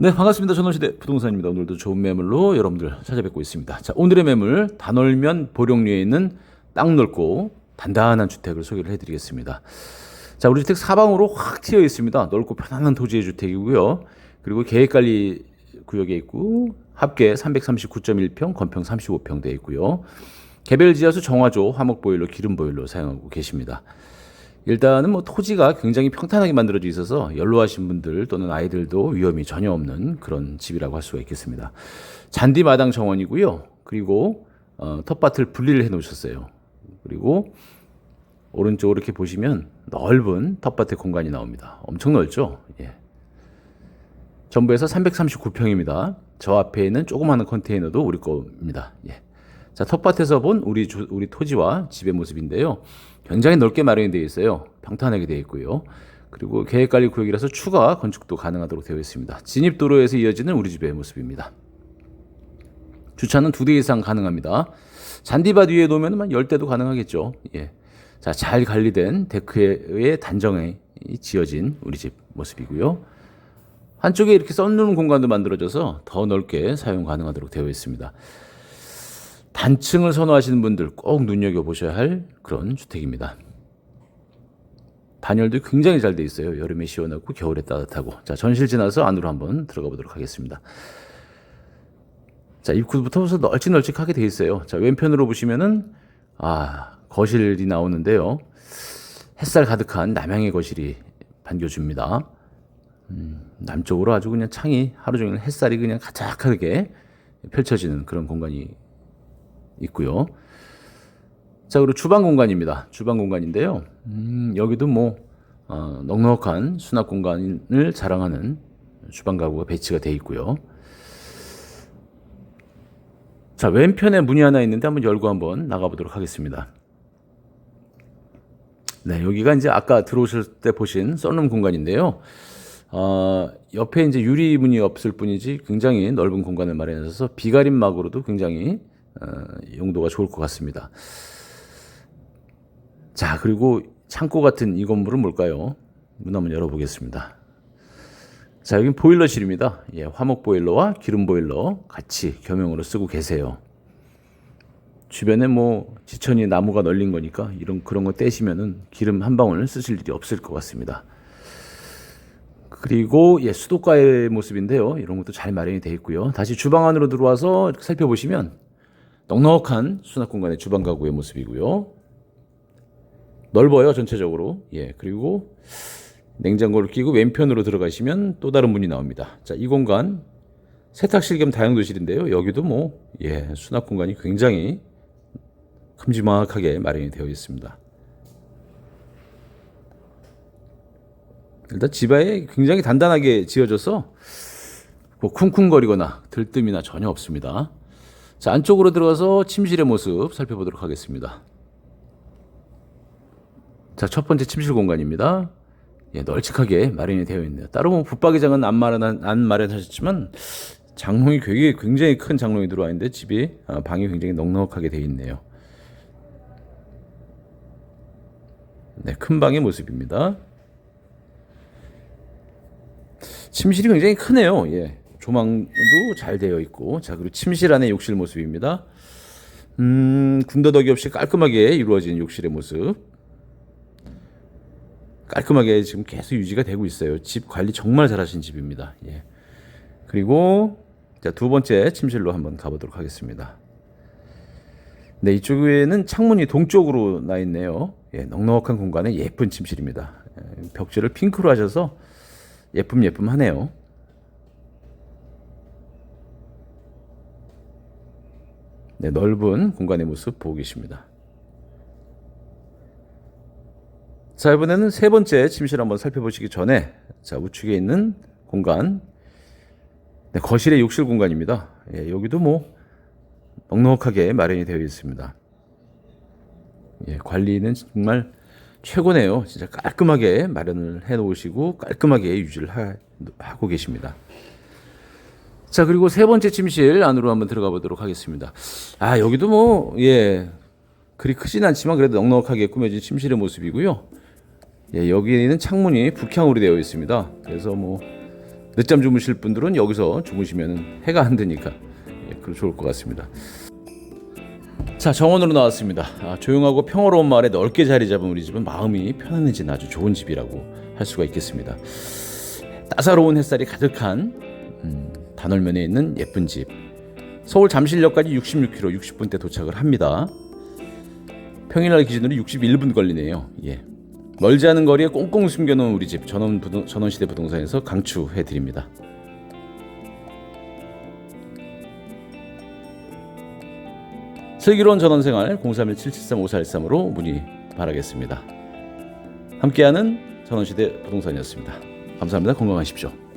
네, 반갑습니다. 전원시대 부동산입니다. 오늘도 좋은 매물로 여러분들 찾아뵙고 있습니다. 자, 오늘의 매물 단월면 보령리에 있는 땅 넓고 단단한 주택을 소개를 해드리겠습니다. 자, 우리 주택 사방으로 확 트여 있습니다. 넓고 편안한 토지의 주택이고요. 그리고 계획관리 구역에 있고 합계 339.1평, 건평 35평 되어 있고요. 개별 지하수 정화조, 화목 보일러, 기름 보일러 사용하고 계십니다. 일단은 뭐 토지가 굉장히 평탄하게 만들어져 있어서 연로하신 분들 또는 아이들도 위험이 전혀 없는 그런 집이라고 할 수가 있겠습니다. 잔디 마당 정원이고요. 그리고 어, 텃밭을 분리를 해 놓으셨어요. 그리고 오른쪽으로 이렇게 보시면 넓은 텃밭의 공간이 나옵니다. 엄청 넓죠? 예. 전부에서 339평입니다. 저 앞에 있는 조그마한 컨테이너도 우리 겁니다. 예. 자, 텃밭에서 본 우리 주, 우리 토지와 집의 모습인데요. 굉장히 넓게 마련이 되어 있어요. 평탄하게 되어 있고요. 그리고 계획관리 구역이라서 추가 건축도 가능하도록 되어 있습니다. 진입도로에서 이어지는 우리 집의 모습입니다. 주차는 두 대 이상 가능합니다. 잔디밭 위에 놓으면 한 10대도 가능하겠죠. 예. 자, 잘 관리된 데크의 단정에 지어진 우리 집 모습이고요. 한쪽에 이렇게 썬루ම් 공간도 만들어져서 더 넓게 사용 가능하도록 되어 있습니다. 단층을 선호하시는 분들 꼭 눈여겨보셔야 할 그런 주택입니다. 단열도 굉장히 잘 돼 있어요. 여름에 시원하고 겨울에 따뜻하고. 자, 전실 지나서 안으로 한번 들어가 보도록 하겠습니다. 자, 입구부터 해서 널찍널찍하게 돼 있어요. 자, 왼편으로 보시면은 아, 거실이 나오는데요. 햇살 가득한 남향의 거실이 반겨줍니다. 음, 남쪽으로 아주 그냥 창이 하루 종일 햇살이 그냥 가득하게 펼쳐지는 그런 공간이 있고요. 자, 그리고 주방 공간입니다. 주방 공간인데요. 음, 여기도 뭐 어, 넉넉한 수납 공간을 자랑하는 주방 가구가 배치가 되어 있고요. 자, 왼편에 문이 하나 있는데 한번 열고 한번 나가보도록 하겠습니다. 네, 여기가 이제 아까 들어오실 때 보신 썬룸 공간인데요. 어, 옆에 이제 유리 문이 없을 뿐이지 굉장히 넓은 공간을 마련해서 비가림막으로도 굉장히 어, 용도가 좋을 것 같습니다. 자, 그리고 창고 같은 이 건물은 뭘까요? 문 한번 열어보겠습니다. 자, 여기 보일러실입니다. 예, 화목 보일러와 기름 보일러 같이 겸용으로 쓰고 계세요. 주변에 뭐 지천이 나무가 널린 거니까 이런 그런 거 떼시면은 기름 한 방울 쓰실 일이 없을 것 같습니다. 그리고 예, 수도가의 모습인데요. 이런 것도 잘 마련이 되어 있고요. 다시 주방 안으로 들어와서 살펴보시면 넉넉한 수납 공간의 주방 가구의 모습이고요. 넓어요, 전체적으로. 예, 그리고 냉장고를 끼고 왼편으로 들어가시면 또 다른 문이 나옵니다. 자, 이 공간 세탁실 겸 다용도실인데요. 여기도 뭐, 예, 수납 공간이 굉장히 큼지막하게 마련이 되어 있습니다. 일단 집안에 굉장히 단단하게 지어져서 뭐 쿵쿵거리거나 들뜸이나 전혀 없습니다. 자, 안쪽으로 들어가서 침실의 모습 살펴보도록 하겠습니다. 자, 첫 번째 침실 공간입니다. 예, 널찍하게 마련이 되어 있네요. 따로 뭐 붙박이장은 안 마련 안 마련하셨지만 장롱이 굉장히 굉장히 큰 장롱이 들어와 있는데 집이 아, 방이 굉장히 넉넉하게 되어 있네요. 네, 큰 방의 모습입니다. 침실이 굉장히 크네요. 예. 조망도 잘 되어 있고. 자, 그리고 침실 안에 욕실 모습입니다. 음, 군더더기 없이 깔끔하게 이루어진 욕실의 모습. 깔끔하게 지금 계속 유지가 되고 있어요. 집 관리 정말 잘하신 집입니다. 예. 그리고 자, 두 번째 침실로 한번 가보도록 하겠습니다. 네, 이쪽에는 창문이 동쪽으로 나 있네요. 예, 넉넉한 공간에 예쁜 침실입니다. 예, 벽지를 핑크로 하셔서 예쁨 예쁨 하네요. 네, 넓은 공간의 모습 보고 계십니다. 자, 이번에는 세 번째 침실 한번 살펴보시기 전에 자, 우측에 있는 공간 네, 거실의 욕실 공간입니다. 예, 여기도 뭐 넉넉하게 마련이 되어 있습니다. 예, 관리는 정말 최고네요. 진짜 깔끔하게 마련을 해 놓으시고 깔끔하게 유지를 하, 하고 계십니다. 자, 그리고 세 번째 침실 안으로 한번 들어가 보도록 하겠습니다. 아, 여기도 뭐, 예, 그리 크진 않지만 그래도 넉넉하게 꾸며진 침실의 모습이고요. 예, 여기는 창문이 북향으로 되어 있습니다. 그래서 뭐, 늦잠 주무실 분들은 여기서 주무시면 해가 안 드니까 예, 그 좋을 것 같습니다. 자 정원으로 나왔습니다. 아, 조용하고 평화로운 마을에 넓게 자리 잡은 우리 집은 마음이 편안해진 아주 좋은 집이라고 할 수가 있겠습니다. 따사로운 햇살이 가득한 음, 단월면에 있는 예쁜 집. 서울 잠실역까지 66km 60분대 도착을 합니다. 평일날 기준으로 61분 걸리네요. 예. 멀지 않은 거리에 꽁꽁 숨겨놓은 우리 집 전원 부동, 전원시대 부동산에서 강추해 드립니다. 슬기로운 전원생활 031-773-5413으로 문의 바라겠습니다. 함께하는 전원시대 부동산이었습니다. 감사합니다. 건강하십시오.